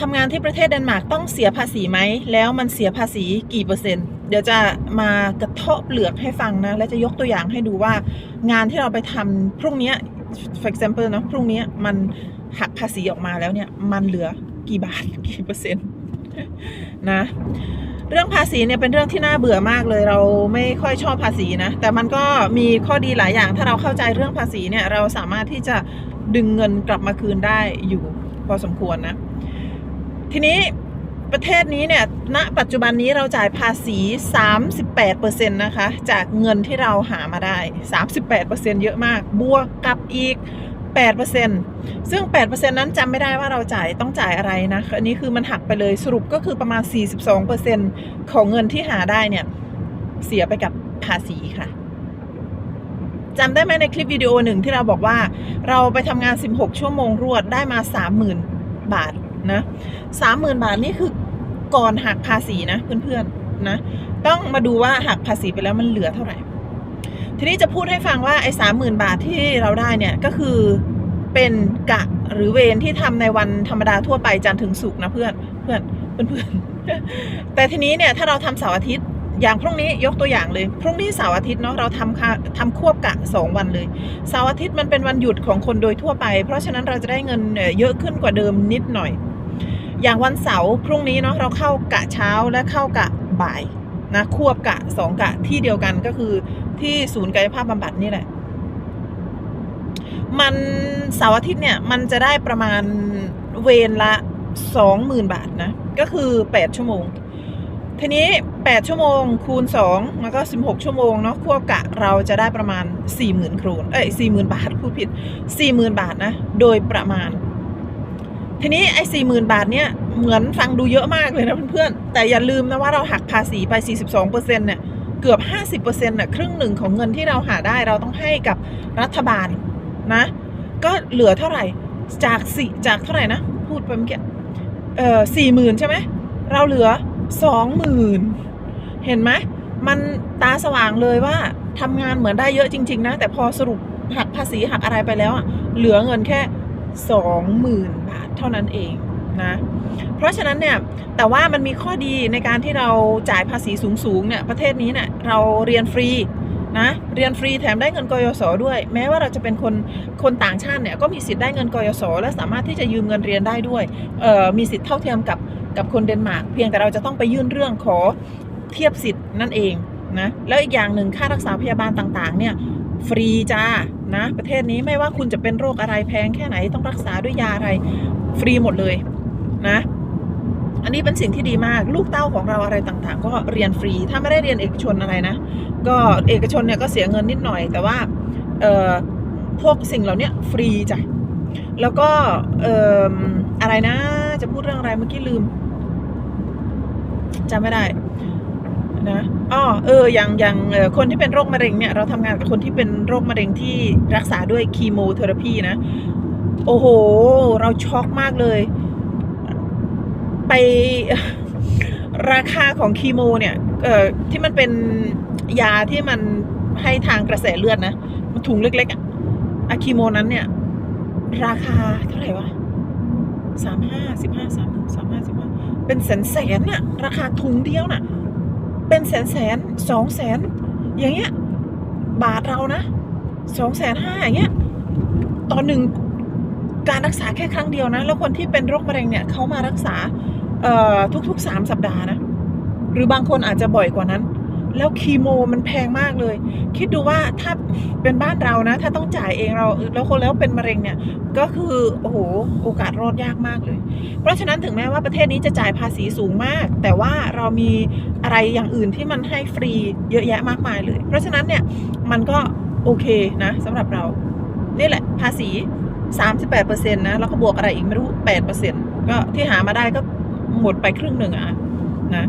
ทำงานที่ประเทศเดนมาร์กต้องเสียภาษีไหม แล้วมันเสียภาษีกี่เปอร์เซ็นต์ เดี๋ยวจะมากระเทาะเปลือกให้ฟังนะ และจะยกตัวอย่างให้ดูว่างานที่เราไปทำพรุ่งนี้ for example นะพรุ่งนี้มันหักภาษีออกมาแล้วเนี่ยมันเหลือกี่บาทกี่เปอร์เซ็นต์นะเรื่องภาษีเนี่ยเป็นเรื่องที่น่าเบื่อมากเลยเราไม่ค่อยชอบภาษีนะ แต่มันก็มีข้อดีหลายอย่าง ถ้าเราเข้าใจเรื่องภาษีเนี่ยเราสามารถที่จะดึงเงินกลับมาคืนได้อยู่พอสมควรนะ ทีนี้ประเทศนี้เนี่ยณปัจจุบันนี้เราจ่ายภาษี 38%นะคะ จากเงินที่เราหามาได้ 38%เยอะมาก บวกกับอีก 8%ซึ่ง 8%นั้นจำไม่ได้ว่าเราจ่ายต้องจ่ายอะไรนะอันนี้คือมันหักไปเลยสรุปก็คือประมาณ 42%ของเงินที่หาได้เนี่ย เสียไปกับภาษีค่ะจำได้ไหมในคลิปวิดีโอหนึ่งที่เราบอกว่า เราไปทำงาน 16 ชั่วโมงรวดได้มา 30,000 บาทนะ30,000บาทนี่คือก่อนหักภาษีนะเพื่อนๆนะ ต้องมาดูว่าหักภาษีไปแล้วมันเหลือเท่าไหร่ ทีนี้จะพูดให้ฟังว่าไอ้สามหมื่นบาทที่เราได้เนี่ยก็คือเป็นกะหรือเวรที่ทำในวันธรรมดาทั่วไปจันทร์ถึงศุกร์นะเพื่อนเพื่อนเพื่อนเพื่อนแต่ทีนี้เนี่ยถ้าเราทำเสาร์อาทิตย์ อย่างพรุ่งนี้ยกตัวอย่างเลย พรุ่งนี้เสาร์อาทิตย์เนาะเราทำค่ะทำควบกะ 2 วันเลยเสาร์อาทิตย์มันเป็นวันหยุดของคนโดยทั่วไป เพราะฉะนั้นเราจะได้เงินเยอะขึ้นกว่าเดิมนิดหน่อย อย่างวันเสาร์พรุ่งนี้เนาะเราเข้ากะเช้าและเข้ากะบ่ายนะควบกะสองกะที่เดียวกันก็คือที่ศูนย์กายภาพบำบัดนี่แหละ มันเสาร์อาทิตย์เนี่ยมันจะได้ประมาณเวรละสองหมื่นบาทนะก็คือแปดชั่วโมง ทีนี้ 8 ชั่วโมงคูณ 2 แล้วก็ 16 ชั่วโมงเนาะควบกะเราจะได้ประมาณ 40,000โครนเอ้ย40,000 บาทพูดผิด 40,000 บาทนะ โดยประมาณ ทีนี้ไอ้40,000 บาทเนี่ยเหมือนฟังดูเยอะมากเลยนะเพื่อนๆ แต่อย่าลืมนะว่าเราหักภาษีไป 42%เนี่ยเกือบ 50%น่ะครึ่งหนึ่งของเงินที่เราหาได้เราต้องให้กับรัฐบาลนะ ก็เหลือเท่าไหร่จากสี่จากเท่าไหร่นะ พูดไปเมื่อกี้เอ่อสี่หมื่นใช่ไหมเราเหลือ สองหมื่นเห็นไหมมันตาสว่างเลยว่าทำงานเหมือนได้เยอะจริง ๆ นะ แต่พอสรุปหักภาษีหักอะไรไปแล้วอะเหลือเงินแค่สองหมื่นบาทเท่านั้นเองนะเพราะฉะนั้นเนี่ยแต่ว่ามันมีข้อดีในการที่เราจ่ายภาษีสูงๆเนี่ยประเทศนี้เนี่ยเราเรียนฟรี นะเรียนฟรีแถมได้เงินกยศด้วย แม้ว่าเราจะเป็นคนคนต่างชาติเนี่ยก็มีสิทธิ์ได้เงินกยศและสามารถที่จะยืมเงินเรียนได้ด้วยมีสิทธิ์เท่าเทียมกับกับคนเดนมาร์กเพียงแต่เราจะต้องไปยื่นเรื่องขอเทียบสิทธิ์นั่นเองนะแล้วอีกอย่างหนึ่งค่ารักษาพยาบาลต่างๆเนี่ยฟรีจ้านะประเทศนี้ไม่ว่าคุณจะเป็นโรคอะไรแพงแค่ไหนต้องรักษาด้วยยาอะไรฟรีหมดเลยนะ อันนี้เป็นสิ่งที่ดีมากลูกเต้าของเราอะไรต่างๆ ก็เรียนฟรี ถ้าไม่ได้เรียนเอกชนอะไรนะ ก็เอกชนเนี่ยก็เสียเงินนิดหน่อย แต่ว่าพวกสิ่งเหล่านี้ฟรีจ้ะแล้วก็ออะไรนะ จะพูดเรื่องอะไรเมื่อกี้ลืมจำไม่ได้นะอ๋อเออ อย่าง อย่างคนที่เป็นโรคมะเร็งเนี่ย เราทำงานกับคนที่เป็นโรคมะเร็งที่รักษาด้วยคีโมเทอราพีนะ โอ้โห เราช็อกมากเลย ไปราคาของคีโมเนี่ยเอ่อที่มันเป็นยาที่มันให้ทางกระแสเลือดนะ มันถุงเล็กๆอะอะคีโมนั้นเนี่ย ราคาเท่าไหร่วะสามห้าสิบห้าสามสามห้าสิบห้าเป็นแสนแสนน่ะ ราคาถุงเดียวน่ะ เป็นแสนแสนสองแสนอย่างเงี้ย บาทเรานะสองแสนห้าอย่างเงี้ยต่อหนึ่งการรักษาแค่ครั้งเดียวนะ แล้วคนที่เป็นโรคมะเร็งเนี่ยเขามารักษา ทุกๆสามสัปดาห์นะ หรือบางคนอาจจะบ่อยกว่านั้น แล้วคีโมมันแพงมากเลย คิดดูว่าถ้าเป็นบ้านเรานะ ถ้าต้องจ่ายเองเราแล้วคนแล้วเป็นมะเร็งเนี่ย ก็คือโอ้โหโอกาสรอดยากมากเลย เพราะฉะนั้นถึงแม้ว่าประเทศนี้จะจ่ายภาษีสูงมาก แต่ว่าเรามีอะไรอย่างอื่นที่มันให้ฟรีเยอะแยะมากมายเลย เพราะฉะนั้นเนี่ยมันก็โอเคนะสำหรับเรา นี่แหละ ภาษี 38%นะ แล้วก็บวกอะไรอีกไม่รู้ 8%ก็ที่หามาได้ก็ หมดไปครึ่งหนึ่งอะนะ